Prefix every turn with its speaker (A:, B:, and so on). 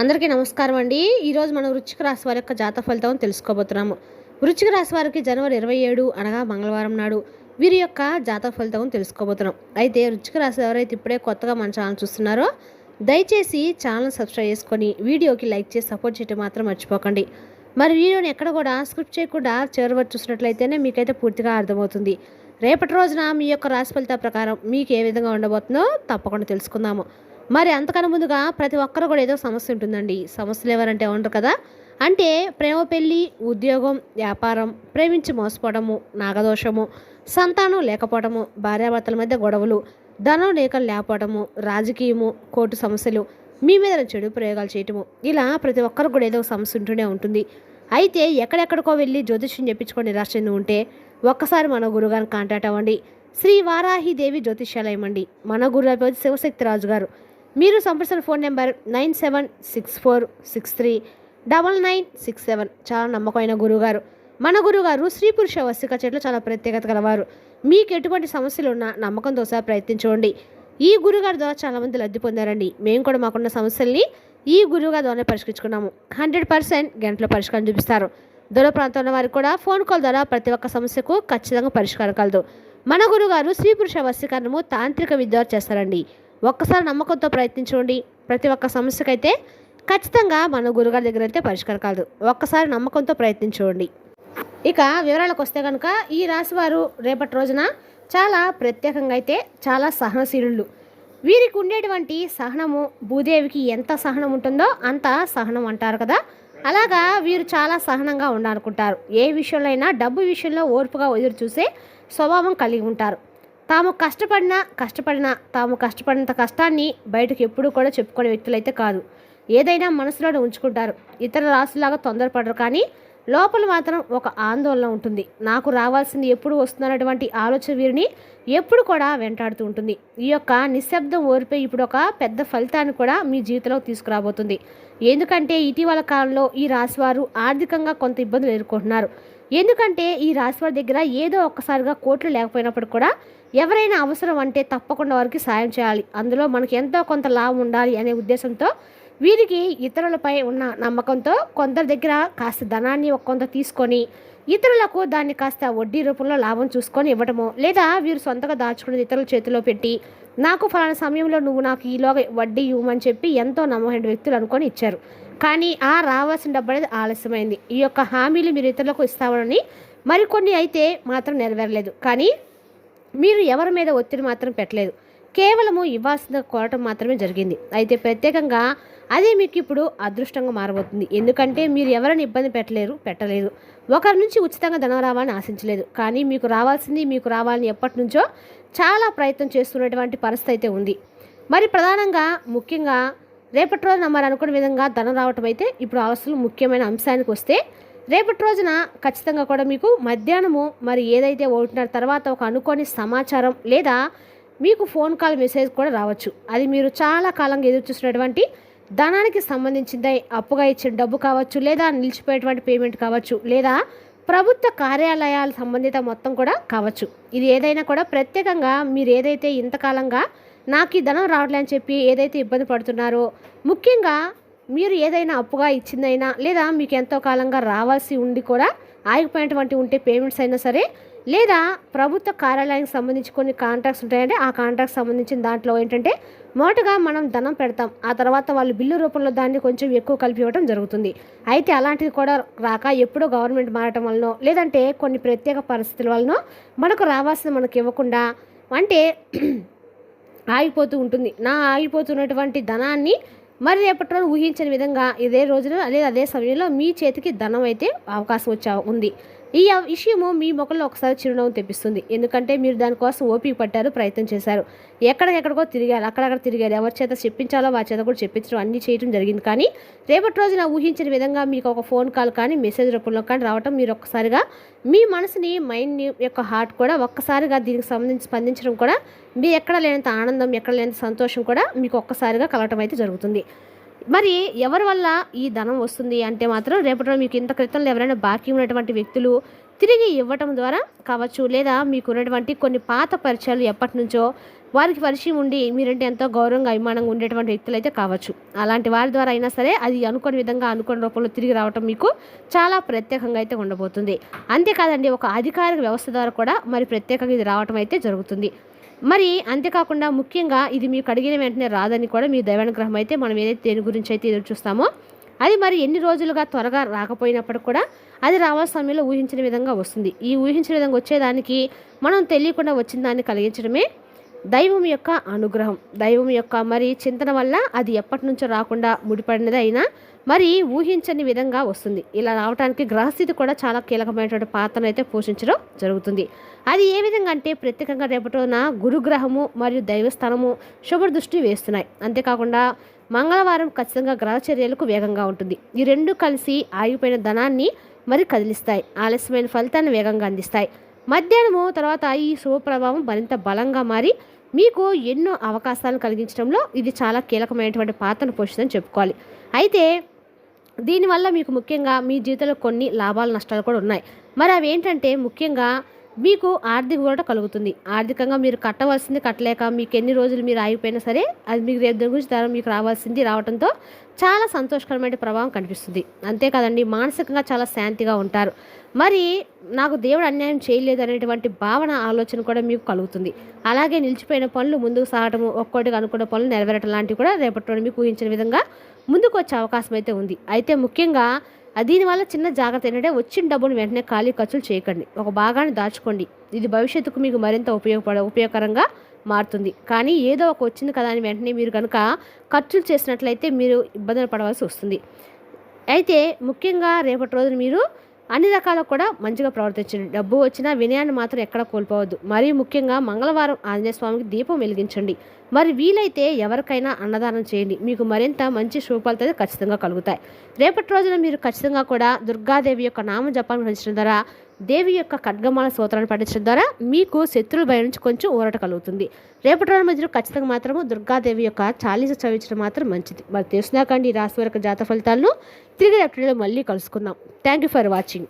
A: అందరికీ నమస్కారం అండి. ఈరోజు మనం వృచ్చిక రాశి వారి యొక్క జాత ఫలితం తెలుసుకోబోతున్నాము. వృచ్చిక రాశి వారికి జనవరి ఇరవై ఏడు అనగా మంగళవారం నాడు వీరి యొక్క జాత ఫలితం తెలుసుకోబోతున్నాం. అయితే వృచ్చిక రాశి ఎవరైతే ఇప్పుడే కొత్తగా మన ఛానల్ చూస్తున్నారో దయచేసి ఛానల్ సబ్స్క్రైబ్ చేసుకొని వీడియోకి లైక్ చేసి సపోర్ట్ చేయడం మాత్రం మర్చిపోకండి. మరి వీడియోని ఎక్కడ కూడా స్క్రిప్ట్ చేయకుండా చివరి వరకు చూసినట్లయితేనే మీకైతే పూర్తిగా అర్థమవుతుంది. రేపటి రోజున మీ యొక్క రాశి ఫలితాల ప్రకారం మీకు ఏ విధంగా ఉండబోతుందో తప్పకుండా తెలుసుకుందాము. మరి అంతకన్నా ముందుగా ప్రతి ఒక్కరు కూడా ఏదో సమస్య ఉంటుందండి. సమస్యలు ఎవరంటే ఉండరు కదా. అంటే ప్రేమ పెళ్ళి ఉద్యోగం వ్యాపారం ప్రేమించి మోసపోవడము నాగదోషము సంతానం లేకపోవడము భార్యాభర్తల మధ్య గొడవలు ధనం లేఖలు లేకపోవడము రాజకీయము కోర్టు సమస్యలు మీ మీద చెడు ప్రయోగాలు చేయటము ఇలా ప్రతి ఒక్కరు కూడా ఏదో సమస్య ఉంటూనే ఉంటుంది. అయితే ఎక్కడెక్కడికో వెళ్ళి జ్యోతిష్యం చెప్పించుకొని నిరాశ చెంది ఉంటే ఒక్కసారి మన గురుగారిని కాంటాక్ట్ అవ్వండి. శ్రీ వారాహిదేవి జ్యోతిష్యాలయం అండి. మన గురు శివశక్తిరాజు శివశక్తి రాజు గారు మీరు సంప్రదించిన phone number nine seven six four six three double nine six seven. చాలా నమ్మకమైన గురువుగారు. మన గురువుగారు స్త్రీ పురుష వస్తిక చెట్లు చాలా ప్రత్యేకత గలవారు. మీకు ఎటువంటి సమస్యలు ఉన్నా నమ్మకంతో సహా ప్రయత్నించండి. ఈ గురుగారి ద్వారా చాలామంది లబ్ధి పొందారండి. మేము కూడా మాకున్న సమస్యల్ని ఈ గురువుగారి ద్వారా పరిష్కరించుకున్నాము. హండ్రెడ్ పర్సెంట్ గంటలో పరిష్కారం చూపిస్తారు. దూర ప్రాంతంలో వారికి కూడా ఫోన్ కాల్ ద్వారా ప్రతి ఒక్క సమస్యకు ఖచ్చితంగా పరిష్కారం కలదు. మన గురుగారు స్త్రీ పురుష వశీకరణము తాంత్రిక విద్య చేస్తారండి. ఒక్కసారి నమ్మకంతో ప్రయత్నించండి. ప్రతి ఒక్క సమస్యకైతే ఖచ్చితంగా మన గురుగారి దగ్గర అయితే పరిష్కారం కాదు. ఒక్కసారి నమ్మకంతో ప్రయత్నించండి. ఇక వివరాలకు వస్తే కనుక ఈ రాశి వారు రేపటి రోజున చాలా ప్రత్యేకంగా అయితే చాలా సహనశీలుళ్ళు వీరికి ఉండేటువంటి సహనము భూదేవికి ఎంత సహనం ఉంటుందో అంత సహనం అంటారు కదా. అలాగా వీరు చాలా సహనంగా ఉండాలనుకుంటారు. ఏ విషయంలో అయినా డబ్బు విషయంలో ఓర్పుగా ఎదురు చూసే స్వభావం కలిగి ఉంటారు. తాము కష్టపడినా కష్టపడినా తాము కష్టపడినంత కష్టాన్ని బయటకు ఎప్పుడూ కూడా చెప్పుకునే వ్యక్తులైతే కాదు. ఏదైనా మనసులోనే ఉంచుకుంటారు. ఇతర రాసులాగా తొందరపడరు కానీ లోపల మాత్రం ఒక ఆందోళన ఉంటుంది. నాకు రావాల్సింది ఎప్పుడు వస్తున్నటువంటి ఆలోచన వీరిని ఎప్పుడు కూడా వెంటాడుతూ ఉంటుంది. ఈ యొక్క నిశ్శబ్దం ఓరిపై ఇప్పుడు ఒక పెద్ద ఫలితాన్ని కూడా మీ జీవితంలో తీసుకురాబోతుంది. ఎందుకంటే ఇటీవల కాలంలో ఈ రాశివారు ఆర్థికంగా కొంత ఇబ్బందులు ఎదుర్కొంటున్నారు. ఎందుకంటే ఈ రాశివారి దగ్గర ఏదో ఒక్కసారిగా కోట్లు లేకపోయినప్పుడు కూడా ఎవరైనా అవసరం అంటే తప్పకుండా వారికి సాయం చేయాలి. అందులో మనకి ఎంతో కొంత లాభం ఉండాలి అనే ఉద్దేశంతో వీరికి ఇతరులపై ఉన్న నమ్మకంతో కొందరి దగ్గర కాస్త ధనాన్ని ఒక కొంత తీసుకొని ఇతరులకు దాన్ని కాస్త వడ్డీ రూపంలో లాభం చూసుకొని ఇవ్వటము లేదా వీరు సొంతగా దాచుకునేది ఇతరుల చేతిలో పెట్టి నాకు ఫలానా సమయంలో నువ్వు నాకు ఈలోగా వడ్డీ ఇవ్వమని చెప్పి ఎంతో నమ్మకమైన వ్యక్తులు అనుకొని ఇచ్చారు. కానీ ఆ రావాల్సిన డబ్బు అనేది ఆలస్యమైంది. ఈ యొక్క హామీలు మీరు ఇతరులకు ఇస్తామని మరికొన్ని అయితే మాత్రం నెరవేరలేదు. కానీ మీరు ఎవరి మీద ఒత్తిడి మాత్రం పెట్టలేదు. కేవలము ఇవ్వాల్సిన కోరటం మాత్రమే జరిగింది. అయితే ప్రత్యేకంగా అదే మీకు ఇప్పుడు అదృష్టంగా మారబోతుంది. ఎందుకంటే మీరు ఎవరిని ఇబ్బంది పెట్టలేరు పెట్టలేదు. ఒకరి నుంచి ఉచితంగా ధనం రావాలని ఆశించలేదు. కానీ మీకు రావాల్సింది మీకు రావాలని ఎప్పటి నుంచో చాలా ప్రయత్నం చేస్తున్నటువంటి పరిస్థితి అయితే ఉంది. మరి ప్రధానంగా ముఖ్యంగా రేపటి రోజున మరి అనుకున్న విధంగా ధనం రావటం అయితే ఇప్పుడు అవసరం ముఖ్యమైన అంశానికి వస్తే రేపటి రోజున ఖచ్చితంగా కూడా మీకు మధ్యాహ్నము మరి ఏదైతే ఒకటిన్నర తర్వాత ఒక అనుకోని సమాచారం లేదా మీకు ఫోన్ కాల్ మెసేజ్ కూడా రావచ్చు. అది మీరు చాలా కాలంగా ఎదురు చూసినటువంటి ధనానికి సంబంధించింది అప్పుగా ఇచ్చిన డబ్బు కావచ్చు లేదా నిలిచిపోయేటువంటి పేమెంట్ కావచ్చు లేదా ప్రభుత్వ కార్యాలయాల సంబంధిత మొత్తం కూడా కావచ్చు. ఇది ఏదైనా కూడా ప్రత్యేకంగా మీరు ఏదైతే ఇంతకాలంగా నాకు ఈ ధనం రావట్లే అని చెప్పి ఏదైతే ఇబ్బంది పడుతున్నారో ముఖ్యంగా మీరు ఏదైనా అప్పుగా ఇచ్చిందైనా లేదా మీకు ఎంతో కాలంగా రావాల్సి ఉండి కూడా ఆగిపోయినటువంటి ఉంటే పేమెంట్స్ అయినా సరే లేదా ప్రభుత్వ కార్యాలయానికి సంబంధించి కొన్ని కాంట్రాక్ట్స్ ఉంటాయంటే ఆ కాంట్రాక్ట్ సంబంధించిన దాంట్లో ఏంటంటే మొదటగా మనం ధనం పెడతాం. ఆ తర్వాత వాళ్ళు బిల్లు రూపంలో దాన్ని కొంచెం ఎక్కువ కలిపి ఇవ్వడం జరుగుతుంది. అయితే అలాంటిది కూడా రాక ఎప్పుడో గవర్నమెంట్ మారటం వలనో లేదంటే కొన్ని ప్రత్యేక పరిస్థితుల వలనో మనకు రావాల్సింది మనకు ఇవ్వకుండా అంటే ఆగిపోతూ ఉంటుంది. నా ఆగిపోతున్నటువంటి ధనాన్ని మరి రేపటి రోజు ఊహించని విధంగా ఇదే రోజున లేదా అదే సమయంలో మీ చేతికి ధనం అయితే అవకాశం వచ్చే ఉంది. ఈ విషయము మీ ముఖంలో ఒకసారి చిరునవ్వు తెప్పిస్తుంది. ఎందుకంటే మీరు దానికోసం ఓపిక పట్టారు ప్రయత్నం చేశారు. ఎక్కడికెక్కడికో తిరిగారు అక్కడక్కడ తిరిగారు. ఎవరి చేత చెప్పించాలో వారి చేత కూడా చెప్పించడం అన్నీ చేయడం జరిగింది. కానీ రేపటి రోజున ఊహించిన విధంగా మీకు ఒక ఫోన్ కాల్ కానీ మెసేజ్ రూపంలో కానీ రావటం మీరు ఒక్కసారిగా మీ మనసుని మైండ్ యొక్క హార్ట్ కూడా ఒక్కసారిగా దీనికి సంబంధించి స్పందించడం కూడా మీ ఎక్కడ లేనంత ఆనందం ఎక్కడ లేనంత సంతోషం కూడా మీకు ఒక్కసారిగా కలగటం అయితే జరుగుతుంది. మరి ఎవరి వల్ల ఈ ధనం వస్తుంది అంటే మాత్రం రేపటి మీకు ఇంత క్రితంలో ఎవరైనా బాకీ ఉన్నటువంటి వ్యక్తులు తిరిగి ఇవ్వటం ద్వారా కావచ్చు లేదా మీకు ఉన్నటువంటి కొన్ని పాత పరిచయాలు ఎప్పటి నుంచో వారికి పరిచయం ఉండి మీరంటే ఎంతో గౌరవంగా అభిమానంగా ఉండేటువంటి వ్యక్తులు అయితే కావచ్చు. అలాంటి వారి ద్వారా అయినా సరే అది అనుకోని విధంగా అనుకోని రూపంలో తిరిగి రావటం మీకు చాలా ప్రత్యేకంగా అయితే ఉండబోతుంది. అంతేకాదండి ఒక అధికారిక వ్యవస్థ ద్వారా కూడా మరి ప్రత్యేకంగా ఇది రావటం అయితే జరుగుతుంది. మరి అంతేకాకుండా ముఖ్యంగా ఇది మీకు అడిగిన వెంటనే రాదని కూడా మీ దైవానుగ్రహం అయితే మనం ఏదైతే దేని గురించి అయితే ఎదురు చూస్తామో అది మరి ఎన్ని రోజులుగా త్వరగా రాకపోయినప్పటికి కూడా అది రావాల్సిన సమయంలో ఊహించిన విధంగా వస్తుంది. ఈ ఊహించిన విధంగా వచ్చేదానికి మనం తెలియకుండా వచ్చిన దాన్ని కలిగించడమే దైవం యొక్క అనుగ్రహం. దైవం యొక్క మరి చింతన వల్ల అది ఎప్పటి నుంచో రాకుండా ముడిపడినది అయినా మరి ఊహించని విధంగా వస్తుంది. ఇలా రావడానికి గ్రహస్థితి కూడా చాలా కీలకమైనటువంటి పాత్రను అయితే పోషించడం జరుగుతుంది. అది ఏ విధంగా అంటే ప్రత్యేకంగా రేపటిన గురుగ్రహము మరియు దైవస్థానము శుభ దృష్టి వేస్తున్నాయి. అంతేకాకుండా మంగళవారం ఖచ్చితంగా గ్రహ చర్యలకు వేగంగా ఉంటుంది. ఈ రెండు కలిసి ఆగిపోయిన ధనాన్ని మరి కదిలిస్తాయి. ఆలస్యమైన ఫలితాన్ని వేగంగా అందిస్తాయి. మధ్యాహ్నము తర్వాత ఈ శుభ ప్రభావం మరింత బలంగా మారి మీకు ఎన్నో అవకాశాలను కలిగించడంలో ఇది చాలా కీలకమైనటువంటి పాత్రను పోషిస్తుందని చెప్పుకోవాలి. అయితే దీనివల్ల మీకు ముఖ్యంగా మీ జీవితంలో కొన్ని లాభాలు నష్టాలు కూడా ఉన్నాయి. మరి అవి ఏంటంటే ముఖ్యంగా మీకు ఆర్థిక ఊరట కలుగుతుంది. ఆర్థికంగా మీరు కట్టవలసింది కట్టలేక మీకు ఎన్ని రోజులు మీరు ఆగిపోయినా సరే అది మీకు రేపు దాని గురించి తర్వాత మీకు రావాల్సింది రావడంతో చాలా సంతోషకరమైన ప్రభావం కనిపిస్తుంది. అంతేకాదండి మానసికంగా చాలా శాంతిగా ఉంటారు. మరి నాకు దేవుడు అన్యాయం చేయలేదు అనేటువంటి భావన ఆలోచన కూడా మీకు కలుగుతుంది. అలాగే నిలిచిపోయిన పనులు ముందుకు సాగటము ఒక్కోటిగా అనుకున్న పనులు నెరవేరటం లాంటివి కూడా రేపటి మీకు ఊహించిన విధంగా ముందుకు వచ్చే అవకాశం అయితే ఉంది. అయితే ముఖ్యంగా దీనివల్ల చిన్న జాగ్రత్త ఏంటంటే వచ్చిన డబ్బును వెంటనే ఖాళీ ఖర్చులు చేయకండి. ఒక భాగాన్ని దాచుకోండి. ఇది భవిష్యత్తుకు మీకు మరింత ఉపయోగపడ ఉపయోగకరంగా మారుతుంది. కానీ ఏదో ఒక వచ్చింది కదా అని వెంటనే మీరు కనుక ఖర్చులు చేసినట్లయితే మీరు ఇబ్బందులు పడవలసి వస్తుంది. అయితే ముఖ్యంగా రేపటి రోజున మీరు అన్ని రకాల కూడా మంచిగా ప్రవర్తించండి డబ్బు వచ్చినా వినయాన్ని మాత్రం ఎక్కడ కోల్పోవద్దు. మరి ముఖ్యంగా మంగళవారం ఆంజనేయ స్వామికి దీపం వెలిగించండి. మరి వీలైతే ఎవరికైనా అన్నదానం చేయండి. మీకు మరింత మంచి శుభఫలితాలు ఖచ్చితంగా కలుగుతాయి. రేపటి రోజున మీరు ఖచ్చితంగా కూడా దుర్గాదేవి యొక్క నామ జపాన్ని ద్వారా దేవి యొక్క ఖడ్గమాల సూత్రాన్ని పఠించడం ద్వారా మీకు శత్రువుల భయం నుంచి కొంచెం ఊరట కలుగుతుంది. రేపటి రోజు మధ్యలో ఖచ్చితంగా మాత్రము దుర్గాదేవి యొక్క చాలీస చదివించడం మాత్రం మంచిది. మరి తెలిసినాకండి ఈ రాశి వరకు జాత ఫలితాలను. తిరిగి రేపటిలో మళ్ళీ కలుసుకుందాం. Thank you for watching